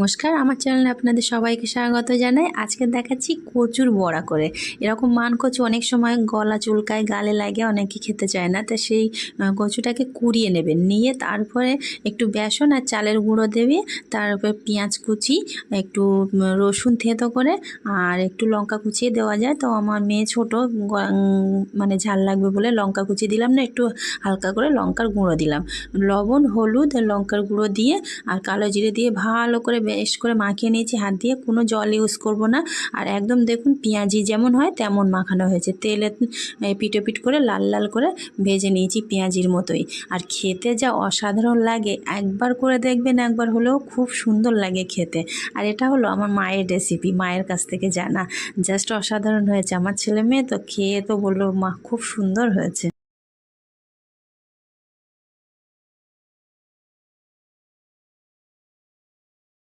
নমস্কার, আমার চ্যানেলে আপনাদের সবাইকে স্বাগত জানাই। আজকে দেখাচ্ছি কচুর বড়া করে। এরকম মান কচু অনেক সময় গলা চুলকায়, গালে লাগে, অনেকে খেতে চায় না। তো সেই কচুটাকে কুড়িয়ে নেবেন। নিয়ে তারপরে একটু বেসন আর চালের গুঁড়ো দেবে। তারপরে পেঁয়াজ কুচি, একটু রসুন থেতো করে, আর একটু লঙ্কা কুচিয়ে দেওয়া যায়। তো আমার মেয়ে ছোটো মানে ঝাল লাগবে বলে লঙ্কা কুচি দিলাম না, একটু হালকা করে লঙ্কার গুঁড়ো দিলাম। লবণ, হলুদ, লঙ্কার গুঁড়ো দিয়ে, আর কালো জিরে দিয়ে ভালো করে বেশ করে মাখিয়ে নিয়েছি, হাত দিয়ে কোনো জল ইউজ করব না। আর একদম দেখুন পেঁয়াজি যেমন হয় তেমন মাখানো হয়েছে। তেলে পিটো পিট করে লাল লাল করে ভেজে নিয়েছি পেঁয়াজির মতোই। আর খেতে যা অসাধারণ লাগে, একবার করে দেখবেন একবার হলেও খুব সুন্দর লাগে খেতে। আর এটা হলো আমার মায়ের রেসিপি মায়ের কাছ থেকে জানা। জাস্ট অসাধারণ হয়েছে। আমার ছেলে মেয়ে তো খেয়ে তো বলল, মা, খুব সুন্দর হয়েছে।